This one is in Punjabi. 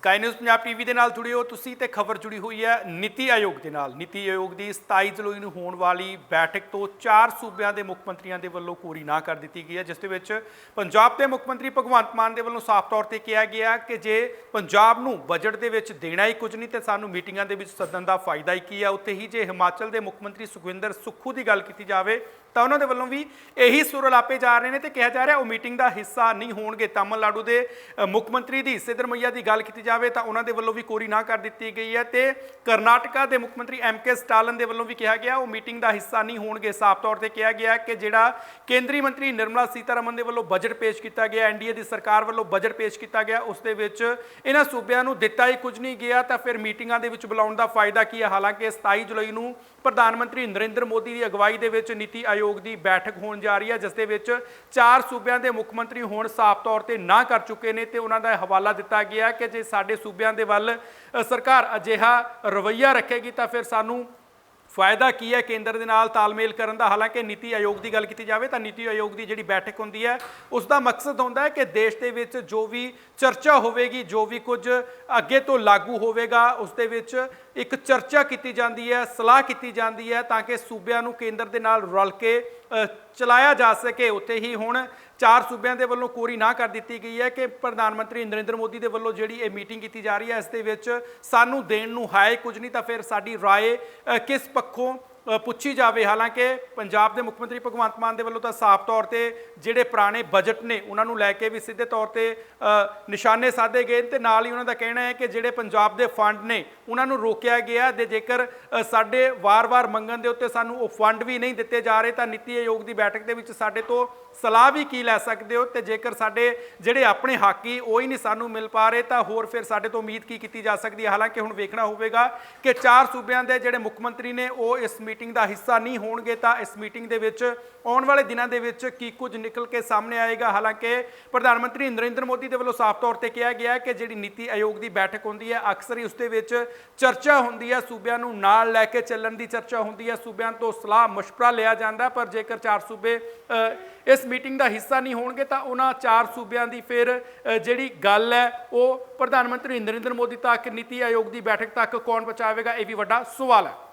ਸਕਾਈ ਨਿਊਜ਼ ਪੰਜਾਬ ਟੀਵੀ ਦੇ ਨਾਲ ਜੁੜੇ ਹੋ। ਤੁਸੀਂ ਤੇ ਖਬਰ ਜੁੜੀ ਹੋਈ ਹੈ ਨੀਤੀ ਆਯੋਗ ਦੇ ਨਾਲ। ਨੀਤੀ ਆਯੋਗ ਦੀ 27 ਜੁਲਾਈ ਨੂੰ ਹੋਣ ਵਾਲੀ ਬੈਠਕ ਤੋਂ ਚਾਰ ਸੂਬਿਆਂ ਦੇ ਮੁੱਖ ਮੰਤਰੀਆਂ ਦੇ ਵੱਲੋਂ ਕੋਰੀ ਨਾ ਕਰ ਦਿੱਤੀ ਗਈ ਹੈ, ਜਿਸ ਦੇ ਵਿੱਚ ਪੰਜਾਬ ਦੇ ਮੁੱਖ ਮੰਤਰੀ ਭਗਵੰਤ ਮਾਨ ਦੇ ਵੱਲੋਂ ਸਾਫ਼ ਤੌਰ ਤੇ ਕਿਹਾ ਗਿਆ ਕਿ ਜੇ ਪੰਜਾਬ ਨੂੰ ਬਜਟ ਦੇ ਵਿੱਚ ਦੇਣਾ ਹੀ ਕੁਝ ਨਹੀਂ, ਤੇ ਸਾਨੂੰ ਮੀਟਿੰਗਾਂ ਦੇ ਵਿੱਚ ਸੱਦਣ ਦਾ ਫਾਇਦਾ ਹੀ ਕੀ ਹੈ? ਉੱਥੇ ਹੀ ਜੇ ਹਿਮਾਚਲ ਦੇ ਮੁੱਖ ਮੰਤਰੀ ਸੁਖਵਿੰਦਰ ਸੁੱਖੂ ਦੀ ਗੱਲ ਕੀਤੀ ਜਾਵੇ ਤਾਂ ਉਹਨਾਂ ਦੇ ਵੱਲੋਂ ਵੀ ਇਹੀ ਸੁਰ ਲਾਪੇ ਜਾ ਰਹੇ ਨੇ ਤੇ ਕਿਹਾ ਜਾ ਰਿਹਾ ਉਹ ਮੀਟਿੰਗ ਦਾ ਹਿੱਸਾ ਨਹੀਂ ਹੋਣਗੇ। ਤਾਮਿਲਨਾਡੂ ਦੇ ਮੁੱਖ ਮੰਤਰੀ ਦੀ ਸਿੱਧਰਮਈਆ ਦੀ ਗੱਲ ਕੀਤੀ ਜਾਵੇ ਤਾਂ ਉਹਨਾਂ ਦੇ ਵੱਲੋਂ ਵੀ ਕੋਰੀ ਨਾ ਕਰ ਦਿੱਤੀ ਗਈ ਹੈ ਤੇ ਕਰਨਾਟਕਾ ਦੇ ਮੁੱਖ ਮੰਤਰੀ ਐਮ ਕੇ ਸਟਾਲਨ ਦੇ ਵੱਲੋਂ ਵੀ ਕਿਹਾ ਗਿਆ ਉਹ ਮੀਟਿੰਗ ਦਾ ਹਿੱਸਾ ਨਹੀਂ ਹੋਣਗੇ। ਸਾਫ਼ ਤੌਰ ਤੇ ਕਿਹਾ ਗਿਆ ਕਿ ਜਿਹੜਾ ਕੇਂਦਰੀ ਮੰਤਰੀ ਨਿਰਮਲਾ ਸੀਤਾਰਮਨ ਦੇ ਵੱਲੋਂ ਬਜਟ ਪੇਸ਼ ਕੀਤਾ ਗਿਆ ਐਨਡੀਏ ਦੀ ਸਰਕਾਰ ਵੱਲੋਂ ਬਜਟ ਪੇਸ਼ ਕੀਤਾ ਗਿਆ, ਉਸ ਦੇ ਵਿੱਚ ਇਹਨਾਂ ਸੂਬਿਆਂ ਨੂੰ ਦਿੱਤਾ ਹੀ ਕੁਝ ਨਹੀਂ ਗਿਆ ਤਾਂ ਫਿਰ ਮੀਟਿੰਗਾਂ ਦੇ ਵਿੱਚ ਬੁਲਾਉਣ ਦਾ ਫਾਇਦਾ ਕੀ ਹੈ? ਹਾਲਾਂਕਿ 27 ਜੁਲਾਈ ਨੂੰ ਪ੍ਰਧਾਨ ਮੰਤਰੀ ਨਰਿੰਦਰ ਮੋਦੀ ਦੀ ਅਗਵਾਈ ਦੇ ਵਿੱਚ ਨੀਤੀ ਆਯੋਗ ਦੀ ਬੈਠਕ ਹੋਣ ਜਾ ਰਹੀ ਹੈ, ਜਿਸ ਦੇ ਵਿੱਚ ਚਾਰ ਸੂਬਿਆਂ ਦੇ ਮੁੱਖ ਮੰਤਰੀ ਹੁਣ ਸਾਫ਼ ਤੌਰ ਤੇ ਨਾ ਕਰ ਚੁੱਕੇ ਨੇ ਤੇ ਉਹਨਾਂ ਦਾ ਹਵਾਲਾ ਦਿੱਤਾ ਗਿਆ ਕਿ ਜੇ ਸਾਡੇ ਸੂਬਿਆਂ ਦੇ ਵੱਲ ਸਰਕਾਰ ਅਜਿਹਾ ਰਵੱਈਆ ਰੱਖੇਗੀ ਤਾਂ ਫਿਰ ਸਾਨੂੰ ਫਾਇਦਾ ਕੀ ਹੈ ਕੇਂਦਰ ਦੇ ਨਾਲ ਤਾਲਮੇਲ ਕਰਨ ਦਾ? ਹਾਲਾਂਕਿ ਨੀਤੀ ਆਯੋਗ ਦੀ ਗੱਲ ਕੀਤੀ ਜਾਵੇ ਤਾਂ ਨੀਤੀ ਆਯੋਗ ਦੀ ਜਿਹੜੀ ਬੈਠਕ ਹੁੰਦੀ ਹੈ, ਉਸ ਦਾ ਮਕਸਦ ਹੁੰਦਾ ਹੈ ਕਿ ਦੇਸ਼ ਦੇ ਵਿੱਚ ਜੋ ਵੀ ਚਰਚਾ ਹੋਵੇਗੀ, ਜੋ ਵੀ ਕੁਝ ਅੱਗੇ ਤੋਂ ਲਾਗੂ ਹੋਵੇਗਾ, ਉਸ ਦੇ ਵਿੱਚ ਇੱਕ ਚਰਚਾ ਕੀਤੀ ਜਾਂਦੀ ਹੈ, ਸਲਾਹ ਕੀਤੀ ਜਾਂਦੀ ਹੈ ਤਾਂ ਕਿ ਸੂਬਿਆਂ ਨੂੰ ਕੇਂਦਰ ਦੇ ਨਾਲ ਰਲ ਕੇ ਚਲਾਇਆ ਜਾ ਸਕੇ। ਉੱਥੇ ਹੀ ਹੁਣ ਚਾਰ ਸੂਬਿਆਂ ਦੇ ਵੱਲੋਂ ਕੋਰੀ ਨਾ ਕਰ ਦਿੱਤੀ ਗਈ ਹੈ ਕਿ ਪ੍ਰਧਾਨ ਮੰਤਰੀ ਨਰਿੰਦਰ ਮੋਦੀ ਦੇ ਵੱਲੋਂ ਜਿਹੜੀ ਇਹ ਮੀਟਿੰਗ ਕੀਤੀ ਜਾ ਰਹੀ ਹੈ, ਇਸ ਦੇ ਵਿੱਚ ਸਾਨੂੰ ਦੇਣ ਨੂੰ ਹੈ ਕੁਝ ਨਹੀਂ ਤਾਂ ਫਿਰ ਸਾਡੀ ਰਾਏ ਕਿਸ preocupava com ਪੁੱਛੀ ਜਾਵੇ। ਹਾਲਾਂਕਿ ਪੰਜਾਬ ਦੇ ਮੁੱਖ ਮੰਤਰੀ ਭਗਵੰਤ ਮਾਨ ਦੇ ਵੱਲੋਂ ਤਾਂ ਸਾਫ਼ ਤੌਰ ਤੇ ਜਿਹੜੇ ਪੁਰਾਣੇ ਬਜਟ ਨੇ, ਉਹਨਾਂ ਨੂੰ ਲੈ ਕੇ ਵੀ ਸਿੱਧੇ ਤੌਰ ਤੇ ਨਿਸ਼ਾਨੇ ਸਾਧੇ ਗਏ ਤੇ ਨਾਲ ਹੀ ਉਹਨਾਂ ਦਾ ਕਹਿਣਾ ਹੈ ਕਿ ਜਿਹੜੇ ਪੰਜਾਬ ਦੇ ਫੰਡ ਨੇ, ਉਹਨਾਂ ਨੂੰ ਰੋਕਿਆ ਗਿਆ ਤੇ ਜੇਕਰ ਸਾਡੇ ਵਾਰ-ਵਾਰ ਮੰਗਣ ਦੇ ਉੱਤੇ ਸਾਨੂੰ ਉਹ ਫੰਡ ਵੀ ਨਹੀਂ ਦਿੱਤੇ ਜਾ ਰਹੇ, ਤਾਂ ਨੀਤੀ ਆਯੋਗ ਦੀ ਬੈਠਕ ਦੇ ਵਿੱਚ ਸਾਡੇ ਤੋਂ ਸਲਾਹ ਵੀ ਕੀ ਲੈ ਸਕਦੇ ਹੋ? ਤੇ ਜੇਕਰ ਸਾਡੇ ਜਿਹੜੇ ਆਪਣੇ ਹਾਕੀ ਉਹ ਹੀ ਨਹੀਂ ਸਾਨੂੰ ਮਿਲ ਪਾ ਰਹੇ, ਤਾਂ ਹੋਰ ਫਿਰ ਸਾਡੇ ਤੋਂ ਉਮੀਦ ਕੀ ਕੀਤੀ ਜਾ ਸਕਦੀ ਹੈ? ਹਾਲਾਂਕਿ ਹੁਣ ਵੇਖਣਾ ਹੋਵੇਗਾ ਕਿ ਚਾਰ ਸੂਬਿਆਂ ਦੇ ਜਿਹੜੇ ਮੁੱਖ ਮੰਤਰੀ ਨੇ, ਉਹ ਇਸ ਮੀਟਿੰਗ ਮੀਟਿੰਗ ਦਾ ਹਿੱਸਾ ਨਹੀਂ ਹੋਣਗੇ ਤਾਂ ਇਸ ਮੀਟਿੰਗ ਦੇ ਵਿੱਚ ਆਉਣ ਵਾਲੇ ਦਿਨਾਂ ਦੇ ਵਿੱਚ ਕੀ ਕੁਝ ਨਿਕਲ ਕੇ ਸਾਹਮਣੇ ਆਏਗਾ। ਹਾਲਾਂਕਿ ਪ੍ਰਧਾਨ ਮੰਤਰੀ ਨਰਿੰਦਰ ਮੋਦੀ ਦੇ ਵੱਲੋਂ ਸਾਫ਼ ਤੌਰ ਤੇ ਕਿਹਾ ਗਿਆ ਹੈ ਕਿ ਜਿਹੜੀ ਨੀਤੀ ਆਯੋਗ ਦੀ ਬੈਠਕ ਹੁੰਦੀ ਹੈ, ਅਕਸਰ ਹੀ ਉਸ ਦੇ ਵਿੱਚ ਚਰਚਾ ਹੁੰਦੀ ਹੈ। ਸੂਬਿਆਂ ਨੂੰ ਨਾਲ ਲੈ ਕੇ ਚੱਲਣ ਦੀ ਚਰਚਾ ਹੁੰਦੀ ਹੈ। ਸੂਬਿਆਂ ਤੋਂ ਸਲਾਹ ਮਸ਼ਵਰਾ ਲਿਆ ਜਾਂਦਾ ਪਰ ਜੇਕਰ ਚਾਰ ਸੂਬੇ ਇਸ ਮੀਟਿੰਗ ਦਾ ਹਿੱਸਾ ਨਹੀਂ ਹੋਣਗੇ ਤਾਂ ਉਹਨਾਂ ਚਾਰ ਸੂਬਿਆਂ ਦੀ ਫਿਰ ਜਿਹੜੀ ਗੱਲ ਹੈ, ਉਹ ਪ੍ਰਧਾਨ ਮੰਤਰੀ ਨਰਿੰਦਰ ਮੋਦੀ ਤੱਕ ਨੀਤੀ ਆਯੋਗ ਦੀ ਬੈਠਕ ਤੱਕ ਕੌਣ ਪਹੁੰਚਾਵੇਗਾ, ਇਹ ਵੀ ਵੱਡਾ ਸਵਾਲ ਹੈ।